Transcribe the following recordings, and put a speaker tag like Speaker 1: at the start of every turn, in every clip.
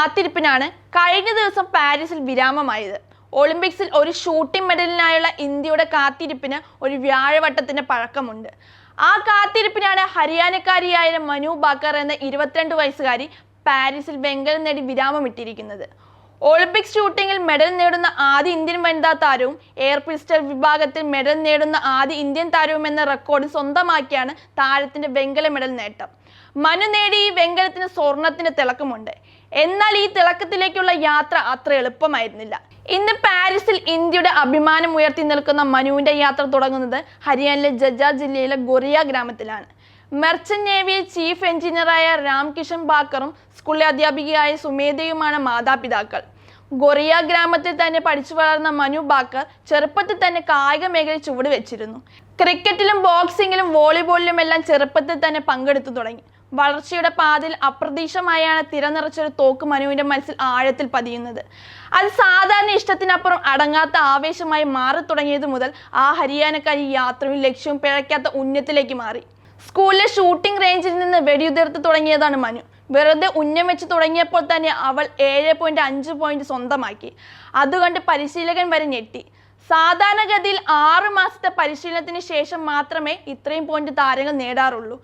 Speaker 1: കാത്തിരിപ്പിനാണ് കഴിഞ്ഞ ദിവസം പാരീസിൽ വിരാമമായത്. ഒളിമ്പിക്സിൽ ഒരു ഷൂട്ടിംഗ് മെഡലിനായുള്ള ഇന്ത്യയുടെ കാത്തിരിപ്പിന് ഒരു വ്യാഴവട്ടത്തിന്റെ പഴക്കമുണ്ട്. ആ കാത്തിരിപ്പിനാണ് ഹരിയാനക്കാരിയായ മനു ബാക്കർ എന്ന ഇരുപത്തിരണ്ട് വയസ്സുകാരി പാരീസിൽ വെങ്കലം നേടി വിരാമമിട്ടിരിക്കുന്നത്. ഒളിമ്പിക്സ് ഷൂട്ടിങ്ങിൽ മെഡൽ നേടുന്ന ആദ്യ ഇന്ത്യൻ വനിതാ താരവും എയർ പിസ്റ്റൽ വിഭാഗത്തിൽ മെഡൽ നേടുന്ന ആദ്യ ഇന്ത്യൻ താരവും എന്ന റെക്കോർഡ് സ്വന്തമാക്കിയാണ് താരത്തിന്റെ വെങ്കല മെഡൽ നേട്ടം. മനു നേടി വെങ്കലത്തിന് സ്വർണത്തിന് തിളക്കമുണ്ട്. എന്നാൽ ഈ തിളക്കത്തിലേക്കുള്ള യാത്ര അത്ര എളുപ്പമായിരുന്നില്ല. ഇന്ന് പാരീസിൽ ഇന്ത്യയുടെ അഭിമാനം ഉയർത്തി നിൽക്കുന്ന മനുവിന്റെ യാത്ര തുടങ്ങുന്നത് ഹരിയാനയിലെ ജജാർ ജില്ലയിലെ ഗൊറിയ ഗ്രാമത്തിലാണ്. മെർച്ചന്റ് നേവിയിൽ ചീഫ് എഞ്ചിനീയറായ രാംകിഷൻ ബാക്കറും സ്കൂളിലെ അധ്യാപികയായ സുമേധയുമാണ് മാതാപിതാക്കൾ. ഗൊറിയ ഗ്രാമത്തിൽ തന്നെ പഠിച്ചു വളർന്ന മനു ബാക്കർ ചെറുപ്പത്തിൽ തന്നെ കായിക മേഖലയിൽ ചുവട് വെച്ചിരുന്നു. ക്രിക്കറ്റിലും ബോക്സിങ്ങിലും വോളിബോളിലും എല്ലാം ചെറുപ്പത്തിൽ തന്നെ പങ്കെടുത്തു തുടങ്ങി. വളർച്ചയുടെ പാതിൽ അപ്രതീക്ഷമായാണ് തിരനിറച്ചൊരു തോക്ക് മനുവിന്റെ മനസ്സിൽ ആഴത്തിൽ പതിയുന്നത്. അത് സാധാരണ ഇഷ്ടത്തിനപ്പുറം അടങ്ങാത്ത ആവേശമായി മാറി തുടങ്ങിയത് മുതൽ ആ ഹരിയാനക്കാരി യാത്രയും ലക്ഷ്യവും പിഴയ്ക്കാത്ത ഉന്നത്തിലേക്ക് മാറി. സ്കൂളിലെ ഷൂട്ടിംഗ് റേഞ്ചിൽ നിന്ന് വെടിയുതിർത്ത് തുടങ്ങിയതാണ് മനു. വെറുതെ ഉന്നം വെച്ച് തുടങ്ങിയപ്പോൾ തന്നെ അവൾ ഏഴ് പോയിന്റ് അഞ്ച് പോയിന്റ് സ്വന്തമാക്കി. അതുകൊണ്ട് പരിശീലകൻ വരെ ഞെട്ടി. സാധാരണഗതിയിൽ ആറ് മാസത്തെ പരിശീലനത്തിന് ശേഷം മാത്രമേ ഇത്രയും പോയിന്റ് താരങ്ങൾ നേടാറുള്ളൂ.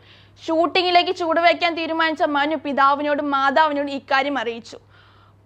Speaker 1: ഷൂട്ടിങ്ങിലേക്ക് ചുവടുവയ്ക്കാൻ തീരുമാനിച്ച മനു പിതാവിനോടും മാതാവിനോടും ഇക്കാര്യം അറിയിച്ചു.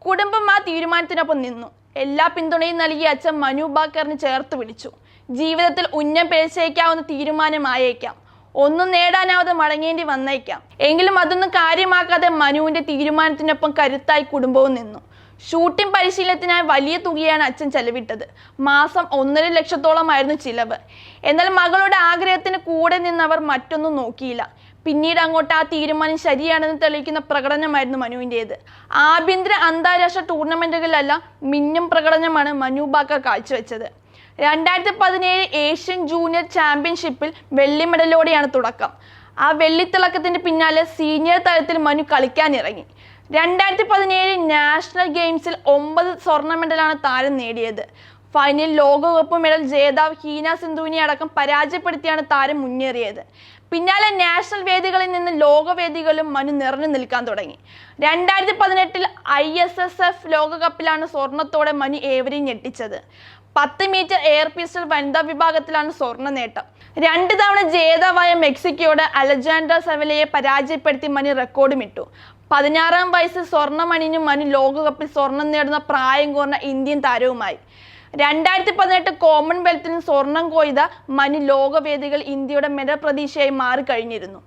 Speaker 1: കുടുംബം ആ തീരുമാനത്തിനൊപ്പം നിന്നു. എല്ലാ പിന്തുണയും നൽകിയ അച്ഛൻ മനു ബാക്കറിന് ചേർത്ത് പിടിച്ചു. ജീവിതത്തിൽ ഉന്നം പിഴച്ചേക്കാവുന്ന തീരുമാനമായേക്കാം. ഒന്നും നേടാനാവാതെ മടങ്ങേണ്ടി വന്നേക്കാം. എങ്കിലും അതൊന്നും കാര്യമാക്കാതെ മനുവിന്റെ തീരുമാനത്തിനൊപ്പം കരുത്തായി കുടുംബവും നിന്നു. ഷൂട്ടിംഗ് പരിശീലനത്തിനായി വലിയ തുകയാണ് അച്ഛൻ ചെലവിട്ടത്. മാസം ഒന്നര ലക്ഷത്തോളമായിരുന്നു ചിലവ്. എന്നാൽ മകളുടെ ആഗ്രഹത്തിന് കൂടെ നിന്നവർ മറ്റൊന്നും നോക്കിയില്ല. പിന്നീട് അങ്ങോട്ട് ആ തീരുമാനം ശരിയാണെന്ന് തെളിയിക്കുന്ന പ്രകടനമായിരുന്നു മനുവിന്റേത്. ആഭ്യന്തര അന്താരാഷ്ട്ര ടൂർണമെന്റുകളിലല്ല മിന്നും പ്രകടനമാണ് മനു ബാക്കർ കാഴ്ചവെച്ചത്. രണ്ടായിരത്തി പതിനേഴ് ഏഷ്യൻ ജൂനിയർ ചാമ്പ്യൻഷിപ്പിൽ വെള്ളി മെഡലോടെയാണ് തുടക്കം. ആ വെള്ളിത്തിളക്കത്തിന് പിന്നാലെ സീനിയർ തലത്തിൽ മനു കളിക്കാനിറങ്ങി. രണ്ടായിരത്തി പതിനേഴ് നാഷണൽ ഗെയിംസിൽ ഒമ്പത് സ്വർണ മെഡലാണ് താരം നേടിയത്. ഫൈനലിൽ ലോകകപ്പ് മെഡൽ ജേതാവ് ഹീന സിന്ധുവിനെ അടക്കം പരാജയപ്പെടുത്തിയാണ് താരം മുന്നേറിയത്. പിന്നാലെ നാഷണൽ വേദികളിൽ നിന്ന് ലോകവേദികളും മനു നിറഞ്ഞു നിൽക്കാൻ തുടങ്ങി. രണ്ടായിരത്തി പതിനെട്ടിൽ ഐ എസ് എസ് എഫ് ലോകകപ്പിലാണ് സ്വർണത്തോടെ മനു ഏവരെയും ഞെട്ടിച്ചത്. പത്ത് മീറ്റർ എയർ പിസ്റ്റൾ വനിതാ വിഭാഗത്തിലാണ് സ്വർണ നേട്ടം. രണ്ട് തവണ ജേതാവായ മെക്സിക്കോയുടെ അലജാൻഡ്ര സെവലയെ പരാജയപ്പെടുത്തി മണി റെക്കോർഡും ഇട്ടു. പതിനാറാം വയസ്സിൽ സ്വർണമണിഞ്ഞു മണി ലോകകപ്പിൽ സ്വർണം നേടുന്ന പ്രായം കുറഞ്ഞ ഇന്ത്യൻ താരവുമായി. രണ്ടായിരത്തി പതിനെട്ട് കോമൺവെൽത്തിന് സ്വർണം കൊയ്ത മണി ലോകവേദികൾ ഇന്ത്യയുടെ മെഡൽ പ്രതീക്ഷയായി മാറിക്കഴിഞ്ഞിരുന്നു.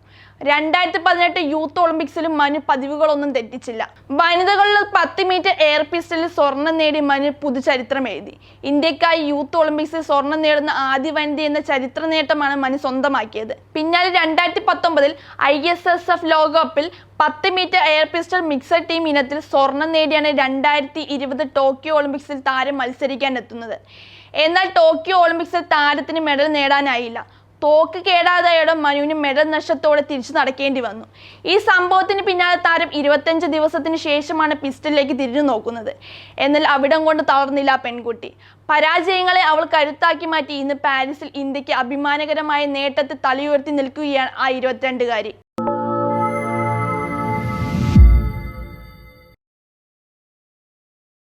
Speaker 1: രണ്ടായിരത്തി പതിനെട്ട് യൂത്ത് ഒളിമ്പിക്സിലും മനു പതിവുകളൊന്നും തെറ്റിച്ചില്ല. വനിതകളിൽ പത്ത് മീറ്റർ എയർ പിസ്റ്റലിൽ സ്വർണം നേടി മനു പുതുചരിത്രം എഴുതി. ഇന്ത്യക്കായി യൂത്ത് ഒളിമ്പിക്സിൽ സ്വർണം നേടുന്ന ആദ്യ വനിത എന്ന ചരിത്ര നേട്ടമാണ് മനു സ്വന്തമാക്കിയത്. പിന്നാലെ രണ്ടായിരത്തി പത്തൊമ്പതിൽ ഐ എസ് എസ് എഫ് ലോകകപ്പിൽ പത്ത് metre air pistol mixed team ഇനത്തിൽ സ്വർണം നേടിയാണ് രണ്ടായിരത്തി ഇരുപത് ടോക്കിയോ ഒളിമ്പിക്സിൽ താരം മത്സരിക്കാൻ എത്തുന്നത് എന്നാൽ ടോക്കിയോ ഒളിമ്പിക്സിൽ താരത്തിന് മെഡൽ നേടാനായില്ല. തോക്ക് കേടാതായോടെ മനുവിന് മെഡൽ നഷ്ടത്തോടെ തിരിച്ചു നടക്കേണ്ടി വന്നു. ഈ സംഭവത്തിന് പിന്നാലെ താരം ഇരുപത്തഞ്ച് ദിവസത്തിന് ശേഷമാണ് പിസ്റ്റലിലേക്ക് തിരിഞ്ഞു നോക്കുന്നത്. എന്നാൽ അവിടം കൊണ്ട് തളർന്നില്ല പെൺകുട്ടി. പരാജയങ്ങളെ അവൾ കരുത്താക്കി മാറ്റി ഇന്ന് പാരീസിൽ ഇന്ത്യയ്ക്ക് അഭിമാനകരമായ നേട്ടത്തെ തലയുയർത്തി നിൽക്കുകയാണ് ആ ഇരുപത്തിരണ്ടുകാരി.